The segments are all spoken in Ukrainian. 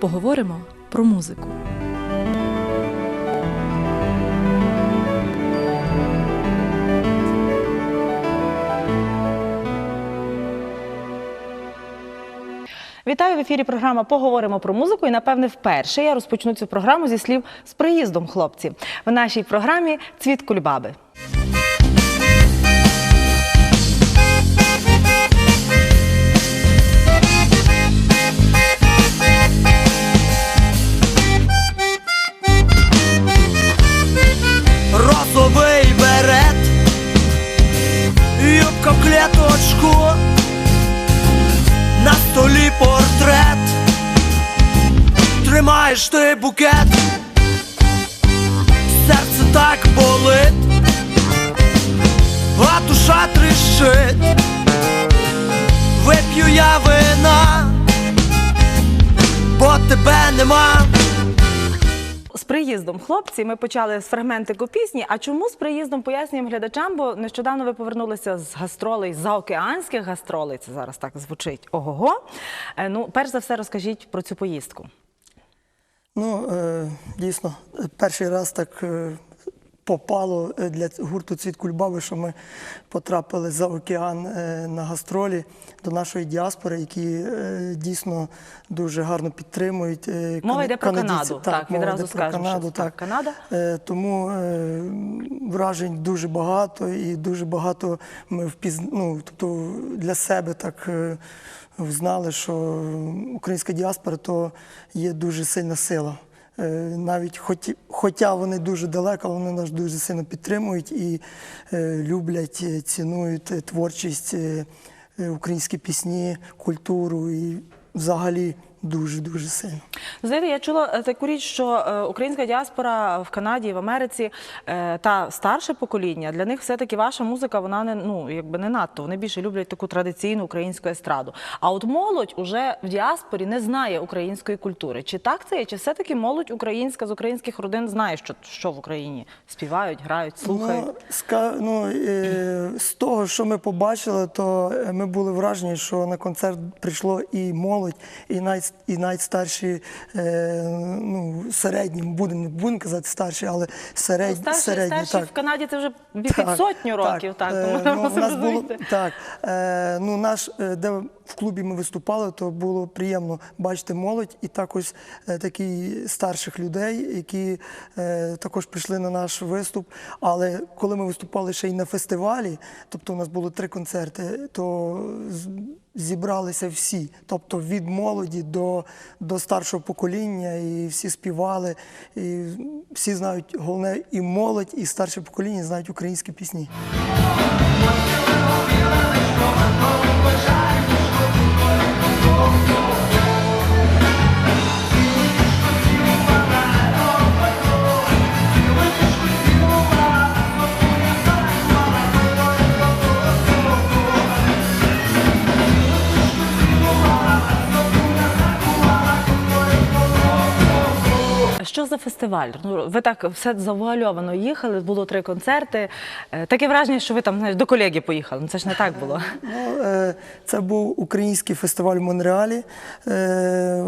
Поговоримо про музику. Вітаю в ефірі. Програма Поговоримо про музику. І напевне вперше я розпочну цю програму зі слів з приїздом, хлопці. В нашій програмі Цвіт кульбаби. Юбка клеточку, на столі портрет, тримаєш ти букет, серце так болить, а душа тріщить, вип'ю я вина, бо тебе нема. Приїздом, хлопці, ми почали з фрагментику пісні. А чому з приїздом пояснюємо глядачам? Бо нещодавно ви повернулися з гастролей, з заокеанських гастролей. Це зараз так звучить. Ого-го. Е, Ну, перш за все, розкажіть про цю поїздку. Ну, е, дійсно, перший раз так е, попало е, для гурту Цвіт Кульбаби, що ми потрапили за океан е, на гастролі до нашої діаспори, які е, дійсно дуже гарно підтримують. Мова йде про. Канаду, так, мова відразу йде про скажемо, Канаду, що так. Канада. Тому вражень дуже багато, і дуже багато ми впіз... ну, тобто для себе так знали, що українська діаспора то є дуже сильна сила. Е, Навіть хоч, хоча вони дуже далеко, вони нас дуже сильно підтримують і е, люблять, е, цінують творчість, українські пісні, культуру і взагалі дуже-дуже сильно. Знаєте, я чула е, таку річ, що е, українська діаспора в Канаді, в Америці е, та старше покоління для них все-таки ваша музика, вона не ну якби не надто. Вони більше люблять таку традиційну українську естраду. А от молодь уже в діаспорі не знає української культури. Чи так це є? Чи все-таки молодь українська з українських родин знає, що, що в Україні співають, грають, слухають? Ну, ска, ну, з того, що ми побачили, то ми були вражені, що на концерт прийшло і молодь, і навіть, і навіть старші, е, ну, середні, будемо, не будемо казати старші, але середні. Старші, середні старші так. в Канаді це вже під сотню років, так, Е, ну, у нас було, так, е, ну, наш, е, де в клубі ми виступали, то було приємно бачити молодь і також е, такі старших людей, які е, також прийшли на наш виступ. Але коли ми виступали ще й на фестивалі, тобто у нас було три концерти, то зібралися всі, тобто від молоді до, до старшого покоління, і всі співали, і всі знають головне, і молодь, і старше покоління знають українські пісні. Що за фестиваль? Ну, ви так все завуальовано їхали, було три концерти. Е, Таке враження, що ви там знаєш, до колеги поїхали. Ну це ж не так було. Ну, е, це був український фестиваль в Монреалі, е,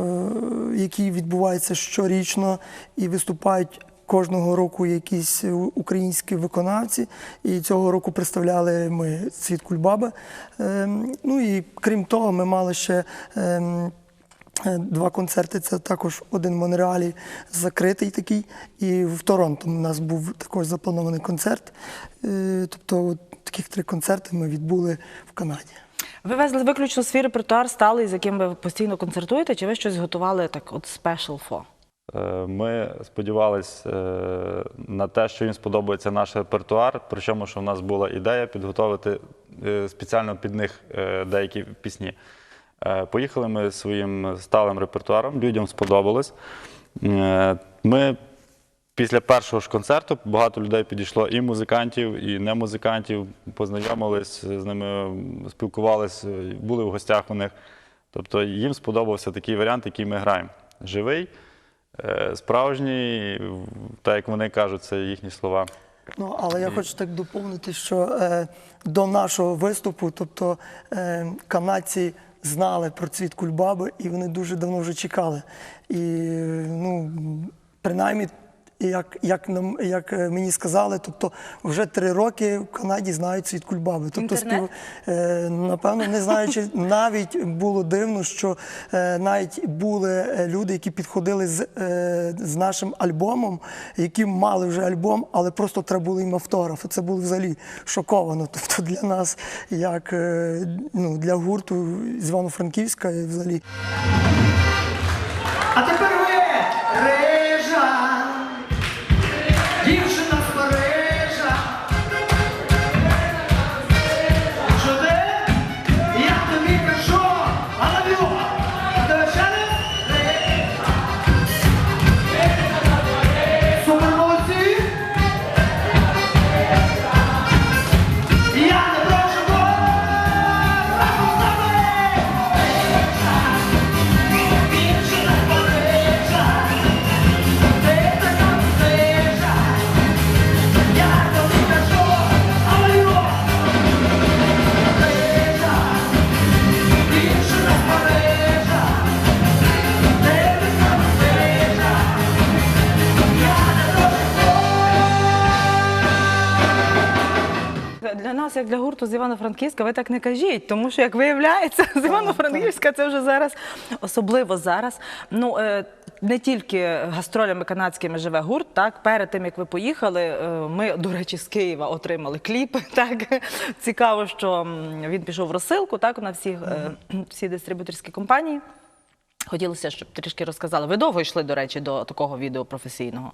який відбувається щорічно і виступають. Кожного року якісь українські виконавці, і цього року представляли ми Світ Кульбаби. Е, Ну і крім того, ми мали ще ем, Два концерти це також один в Монреалі закритий такий, і в Торонто у нас був також запланований концерт. Е, Тобто, от таких три концерти ми відбули в Канаді. Ви везли виключно свій репертуар сталий, з яким ви постійно концертуєте, чи ви щось готували так, от special for? Е, Ми сподівалися на те, що їм сподобається наш репертуар, причому що в нас була ідея підготовити е, спеціально під них е, деякі пісні. Е, Поїхали ми своїм сталим репертуаром, людям сподобалось. Е, Ми після першого ж концерту багато людей підійшло і музикантів, і не музикантів, познайомились з ними, спілкувалися, були в гостях у них. Тобто їм сподобався такий варіант, який ми граємо. Живий, е, справжній, так як вони кажуть, це їхні слова. Ну, але я хочу так доповнити, що е, до нашого виступу, тобто е, канадці знали про цвіт кульбаби, і вони дуже давно вже чекали. І ну, принаймні, як, як, нам, як е, мені сказали, тобто вже три роки в Канаді знають цвіт кульбаби. Тобто, Інтернет? Е, напевно, не знаючи, навіть було дивно, що е, навіть були люди, які підходили з, е, з нашим альбомом, які мали вже альбом, але просто треба було їм автограф. Це було взагалі шоковано. Тобто для нас, як е, ну, для гурту з Івано-Франківська, взагалі. А тепер гурту з Івано-Франківська, ви так не кажіть, тому що, як виявляється, з Івано-Франківська це вже зараз, особливо зараз. Ну е, не тільки гастролями канадськими живе гурт. Так, перед тим як ви поїхали, е, ми, до речі, з Києва отримали кліп. Так цікаво, що він пішов в розсилку, так на всі, е, всі дистрибуторські компанії. Хотілося, щоб трішки розказали. Ви довго йшли, до речі, до такого відео професійного.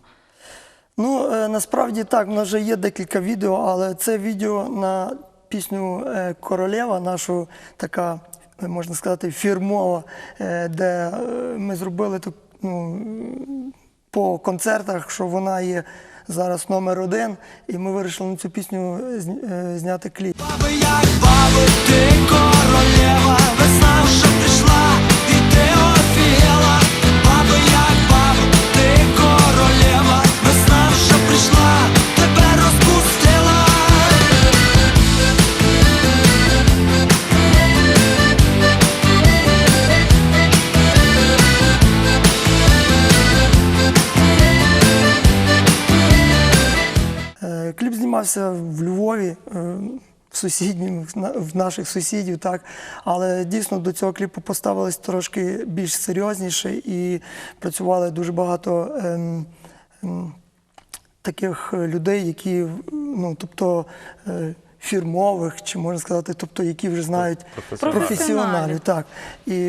Ну, насправді так, в нас вже є декілька відео, але це відео на пісню е, Королева, нашу така, е, можна сказати, фірмова, е, де ми зробили так, ну, по концертах, що вона є зараз номер один, і ми вирішили на цю пісню зняти кліп. Баби, як баби, ти королева, Знімався в Львові, е, в сусіднім, в наших сусідів, так. Але дійсно до цього кліпу поставились трошки більш серйозніше і працювали дуже багато ем, ем, таких людей, які, ну, тобто. е, Фірмових, чи можна сказати, тобто, які вже знають Професіоналів. професіоналів. Так. І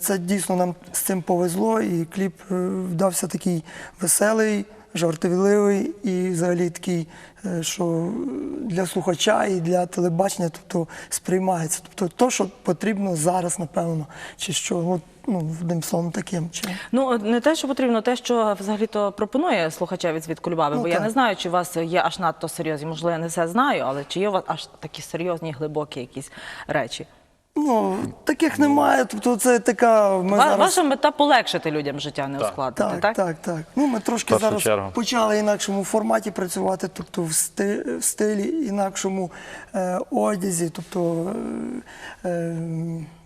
це дійсно нам з цим повезло, і кліп е, вдався такий веселий, жартівливий і взагалі такий, е, що для слухача і для телебачення тобто, сприймається. Тобто то, що потрібно зараз, напевно, чи що, ну, одним словом, таким чином. Ну, не те, що потрібно, те, що взагалі-то пропонує слухачеві від Кульбаби, Ну, бо я не знаю, чи у вас є аж надто серйозні, можливо, я не все знаю, але чи є у вас аж такі серйозні, глибокі якісь речі? Ну, таких немає. Тобто це така. Ми Ва- зараз... Ваша мета полегшити людям життя, не ускладнити, Так, так? так, так, Ну, ми трошки першу зараз чергу. почали в інакшому форматі працювати, тобто в, сти, в стилі інакшому е, одязі. Тобто е, е,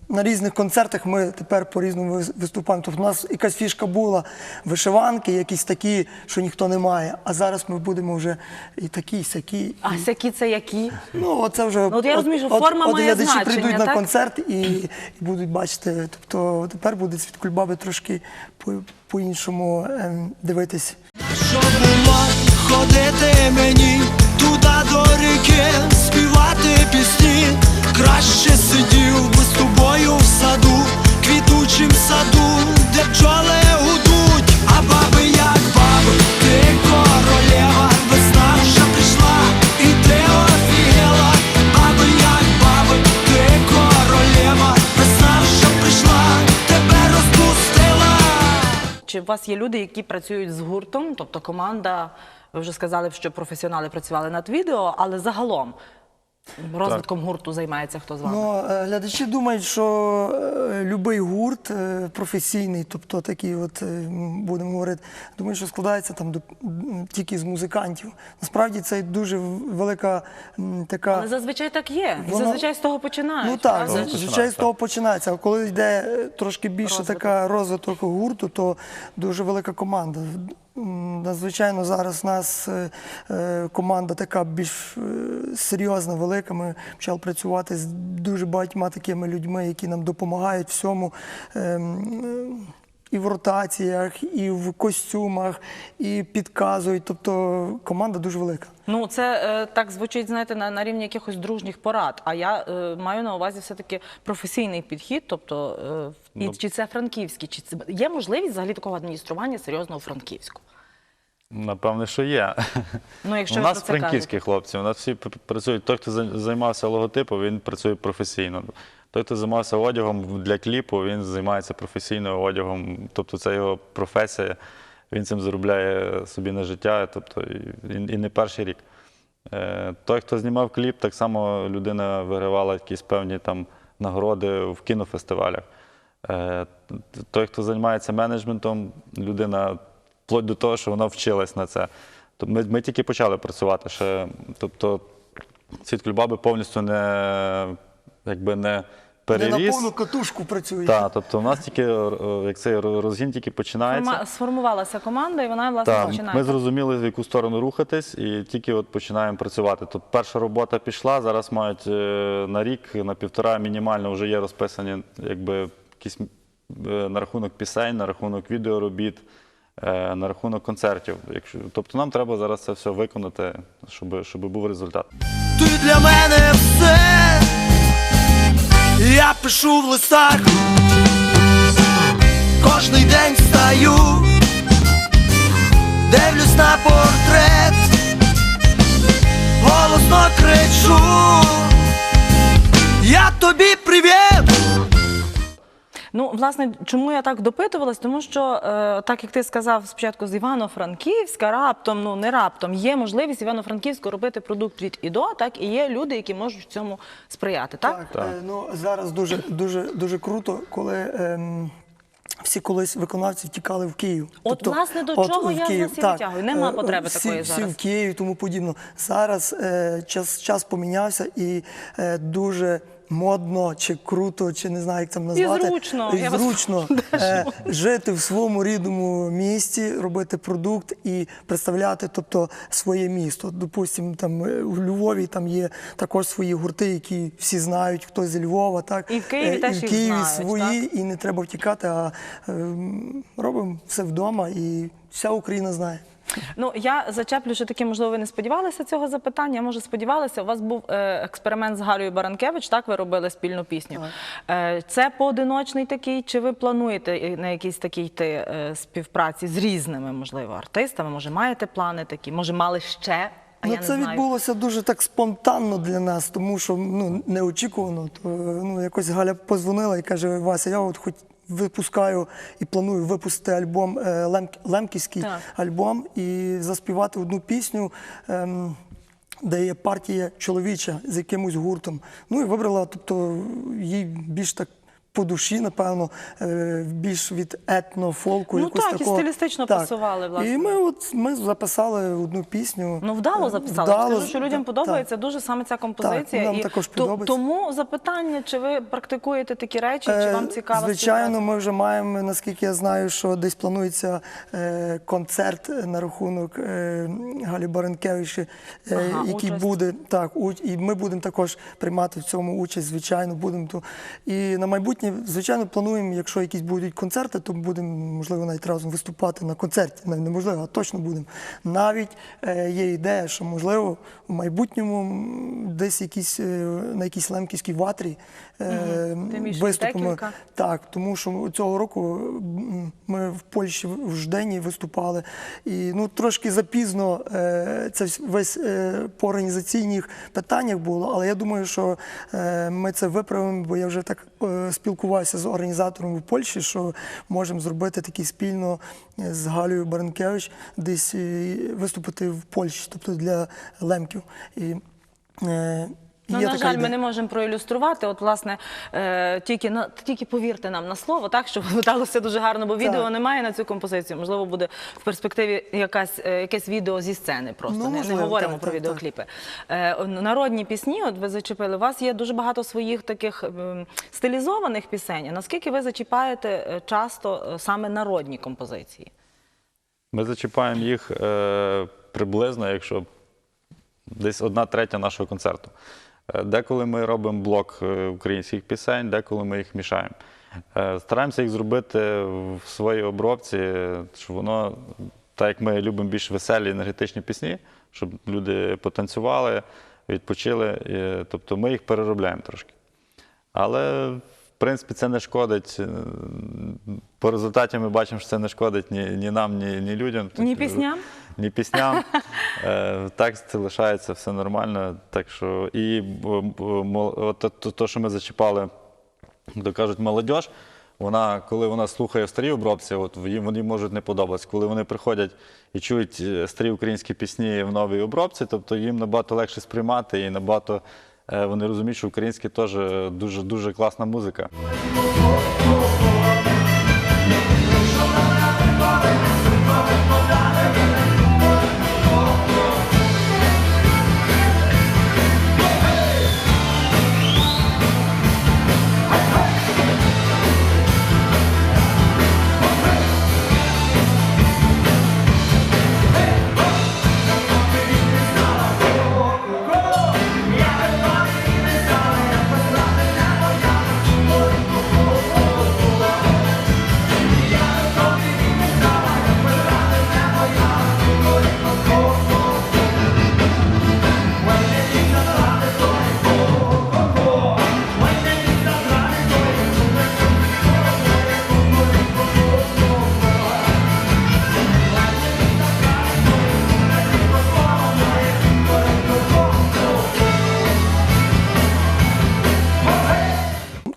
на різних концертах ми тепер по-різному виступаємо. Тобто у нас якась фішка була вишиванки, якісь такі, що ніхто не має. А зараз ми будемо вже і такі, і сякі. А сякі це які? Ну, оце вже Ну, от я розумію, що форма от має значення, прийдуть на концерт і, і будуть бачити. Тобто тепер буде світ кульбаби трошки по- по-іншому ем, дивитись. Що було ходити мені туди до ріки, співати пісні, краще сидів би з тобою в саду, квітучим саду, де бджоли гудуть, а баби як баби, ти королева, весна вже прийшла, і ти офігела, баби як баби, ти королева, весна вже прийшла, тебе розпустила. Чи у вас є люди, які працюють з гуртом, тобто команда, ви вже сказали, що професіонали працювали над відео, але загалом розвитком гурту займається хто з вами? Ну, е, глядачі думають, що е, любий гурт е, професійний, тобто такий, от будемо говорити, думають, що складається там до, тільки з музикантів. Насправді це дуже велика така. Але зазвичай так є. І Воно- зазвичай з того починають. Ну так, правда? Звичайно, з того починається. А коли йде трошки більше Розвиток. така розвиток гурту, то дуже велика команда. М, Надзвичайно зараз у нас е, е, команда така більш е, серйозна, велика. Ми почали працювати з дуже багатьма такими людьми, які нам допомагають всьому. І в ротаціях, і в костюмах, і підказують. Тобто команда дуже велика. Ну, це е, так звучить, знаєте, на, на рівні якихось дружніх порад. А я е, маю на увазі все-таки професійний підхід. Тобто, е, і, Ну. чи це франківський, чи це є можливість взагалі такого адміністрування серйозного франківського? Напевне, що є. Ну, якщо у ви нас про це франківські хлопці, у нас всі працюють. Той, хто за- займався логотипом, він працює професійно. Той, хто займався одягом для кліпу, він займається професійним одягом. Тобто це його професія. Він цим заробляє собі на життя, тобто і, не перший рік. Е, Той, хто знімав кліп, так само людина вигравала якісь певні там нагороди в кінофестивалях. Е, Той, хто займається менеджментом, людина вплоть до того, що вона вчилась на це. Тобто ми, ми тільки почали працювати. Ще, тобто ці кульбаби повністю не, якби не Не на переріс. повну катушку працюють. Так, тобто у нас тільки е, як цей розгін тільки починається. Форма- сформувалася команда, і вона власне Так, починає. ми зрозуміли, в яку сторону рухатись, і тільки от починаємо працювати. Тобто перша робота пішла, зараз мають е, на рік, на півтора мінімально вже є розписані якби, якісь е, на рахунок пісень, на рахунок відеоробіт, на рахунок концертів. Якщо, тобто нам треба зараз це все виконати, щоб, щоб був результат. Ти для мене все, я пишу в листах, кожний день встаю, дивлюсь на портрет, голосно кричу, я тобі привіт. Ну, власне, чому я так допитувалась? Тому що, е, так як ти сказав спочатку з Івано-Франківська, раптом, ну не раптом, є можливість Івано-Франківську робити продукт від і до, так і є люди, які можуть цьому сприяти. Так, Так, е, ну зараз дуже дуже дуже круто, коли ем, всі колись виконавці втікали в Київ. От, власне, до чого я Київ, вас і витягую. Нема е, потреби всі, такої всі зараз. в Києві, тому подібно. Зараз е, час, час помінявся і е, дуже. Модно чи круто, чи не знаю, як там назвати. зручно, І я вас зручно е, жити в своєму рідному місті, робити продукт і представляти, тобто своє місто. Допустимо, там е, в Львові там є також свої гурти, які всі знають, хто зі Львова, так І в Києві Е, теж і в Києві знають, свої, і не треба втікати, а е, робимо все вдома, і вся Україна знає. Ну я зачеплю, що таки, можливо, ви не сподівалися цього запитання. Може, сподівалися. У вас був е, експеримент з Галею Баранкевич. Так, ви робили спільну пісню. Е, це поодиночний такий, чи ви плануєте на якісь такі йти е, співпраці з різними, можливо, артистами? Може, маєте плани такі? Може, мали ще? Ну, це знаю. відбулося дуже так спонтанно для нас, тому що ну, неочікувано. То, ну, якось Галя позвонила і каже: Вася, я от хоч випускаю і планую випустити альбом е, Лемківський альбом і заспівати одну пісню. Ем, де є партія чоловіча з якимось гуртом. Ну і вибрала, тобто їй більш так по душі, напевно, е, більш від етно-фолку. Ну якось так, і такого. стилістично пасували, власне. І ми от ми записали одну пісню. Ну, вдало записали. Вдало, Скажу, що людям подобається так. дуже саме ця композиція. нам і також подобається. Тому запитання, чи ви практикуєте такі речі, чи Е, вам цікаво? Звичайно, ми вже маємо, наскільки я знаю, що десь планується е, концерт на рахунок е, Галі Баренкевича, е, Ага, який участь. буде так, і ми будемо також приймати в цьому участь, звичайно, будемо. І на майбутнє, звичайно, плануємо, якщо якісь будуть концерти, то будемо, можливо, навіть разом виступати на концерті. Навіть неможливо, а точно будемо. Навіть е, є ідея, що можливо в майбутньому десь якісь е, на якійсь лемківській ватрі е, Тим виступимо. декілька. Так, тому що цього року ми в Польщі в Ждені виступали, і ну трошки запізно е, це весь е, по організаційних питаннях було. Але я думаю, що е, ми це виправимо, бо я вже так е, спілкувався з організатором в Польщі, що можемо зробити такий спільно е, з Галією Баренкевич, десь е, виступити в Польщі, тобто для лемків. І, е, Ну, на жаль, ми не можемо проілюструвати. От, власне, е, тільки, на, тільки повірте нам на слово, так, щоб вдалося дуже гарно, бо відео Так. немає на цю композицію. Можливо, буде в перспективі якась, е, якесь відео зі сцени просто. Ну, не, не говоримо так, про так, відеокліпи. Е, народні пісні, от ви зачепили, у вас є дуже багато своїх таких ем, стилізованих пісень. Наскільки ви зачіпаєте часто саме народні композиції? Ми зачіпаємо їх е, приблизно, якщо десь одна третя нашого концерту. Е, Деколи ми робимо блок е, українських пісень, деколи ми їх мішаємо. Е, Стараємося їх зробити в своїй обробці, щоб воно, так як ми любимо більш веселі енергетичні пісні, щоб люди потанцювали, відпочили. Тобто ми їх переробляємо трошки. Але, в принципі, це не шкодить. По результаті ми бачимо, що це не шкодить ні, ні нам, ні, ні людям. Ні пісням? Ні пісням. Е, Текст лишається все нормально. Так що, і то, що ми зачіпали, як кажуть, молодь, вона, коли вона слухає в старій обробці, от їм вони можуть не подобатися. Коли вони приходять і чують е, старі українські пісні в новій обробці, тобто їм набагато легше сприймати і набагато е, вони розуміють, що українське теж дуже дуже класна музика.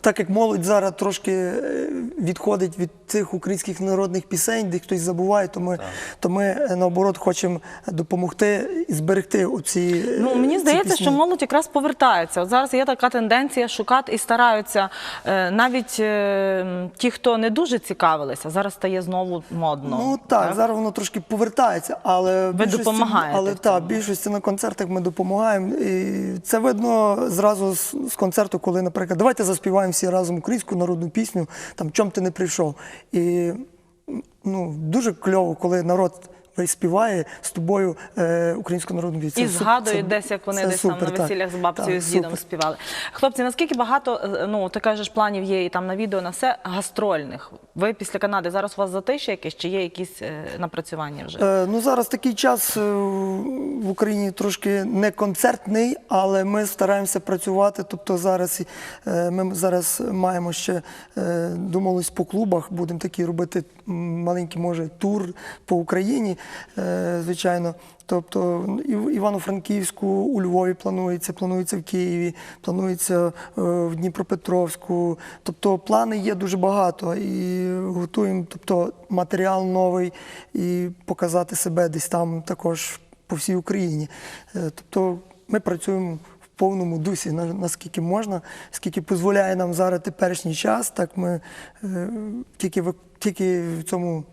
Так як молодь зараз трошки е, відходить від цих українських народних пісень, де хтось забуває, то ми, то ми е, наоборот хочемо допомогти і зберегти оці. е, Ну мені ці здається, пісні. що молодь якраз повертається. От зараз є така тенденція шукати і стараються. е, Навіть ті, хто не дуже цікавилися, зараз стає знову модно. Ну так, зараз воно трошки повертається, але Ви більшості- допомагаєте Але так, більшості на концертах ми допомагаємо. І це видно зразу з, з концерту, коли, наприклад, давайте заспіваємо всі разом українську народну пісню, там чом ти не прийшов. І ну, дуже кльово, коли народ співає з тобою е, українську народну пісню. І згадують це- десь, як вони десь там супер, на так. весіллях з бабцею, Так, з дідом супер. співали. Хлопці, наскільки багато, е, ну ти кажеш, планів є і там на відео на все гастрольних. Ви після Канади зараз у вас затишя якесь чи є якісь е, напрацювання вже? Е, Ну, зараз такий час е, в Україні трошки не концертний, але ми стараємося працювати. Тобто зараз е, ми зараз маємо ще е, домовились по клубах, будемо такі робити маленький, може, тур по Україні, звичайно. Тобто і Івано-Франківську, у Львові планується, планується в Києві, планується е, в Дніпропетровську. Тобто плани є дуже багато і готуємо тобто, матеріал новий і показати себе десь там також по всій Україні. Е, Тобто ми працюємо в повному дусі, наскільки можна, скільки дозволяє нам зараз теперішній час, так ми е, тільки, тільки в цьому,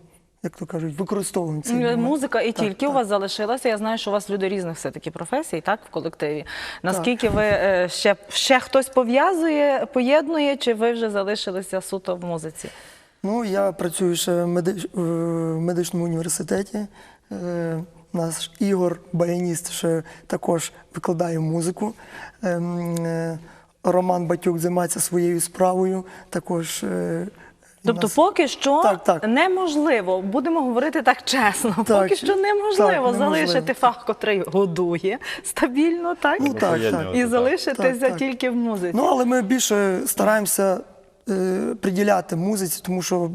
як то кажуть, використовуємо момент. Музика і Так, тільки у вас залишилася. Я знаю, що у вас люди різних все-таки професій, так, в колективі. Наскільки ви е, ще, ще хтось пов'язує, поєднує, чи ви вже залишилися суто в музиці? Ну, я працюю ще в медич... в медичному університеті. Е, Наш Ігор, баяніст, ще також викладає музику. Ем, е, Роман Батюк займається своєю справою. Також Тобто, нас- поки що Так, так. неможливо, будемо говорити так чесно. Так, поки що так, неможливо неможливо. залишити фах, котрий годує стабільно, так? Ну, так, так. І залишитися Так, так. тільки в музиці. Ну, але ми більше стараємося е, приділяти музиці, тому що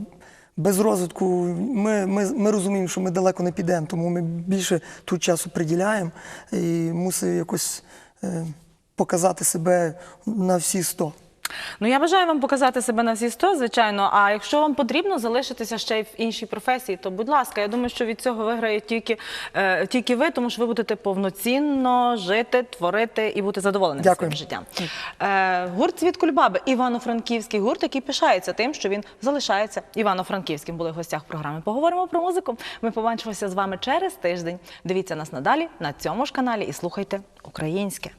без розвитку ми, ми, ми розуміємо, що ми далеко не підемо, тому ми більше тут часу приділяємо і мусимо якось е, показати себе на всі сто. Ну я бажаю вам показати себе на всі 100, звичайно. А якщо вам потрібно залишитися ще й в іншій професії, то будь ласка, я думаю, що від цього виграє тільки, е, тільки ви, тому що ви будете повноцінно жити, творити і бути задоволеним Дякую. своїм життям. Е, гурт Цвіт Кульбаби, івано-франківський гурт, який пишається тим, що він залишається івано-франківським. Були в гостях програми. Поговоримо про музику. Ми побачимося з вами через тиждень. Дивіться нас надалі на цьому ж каналі і слухайте українське.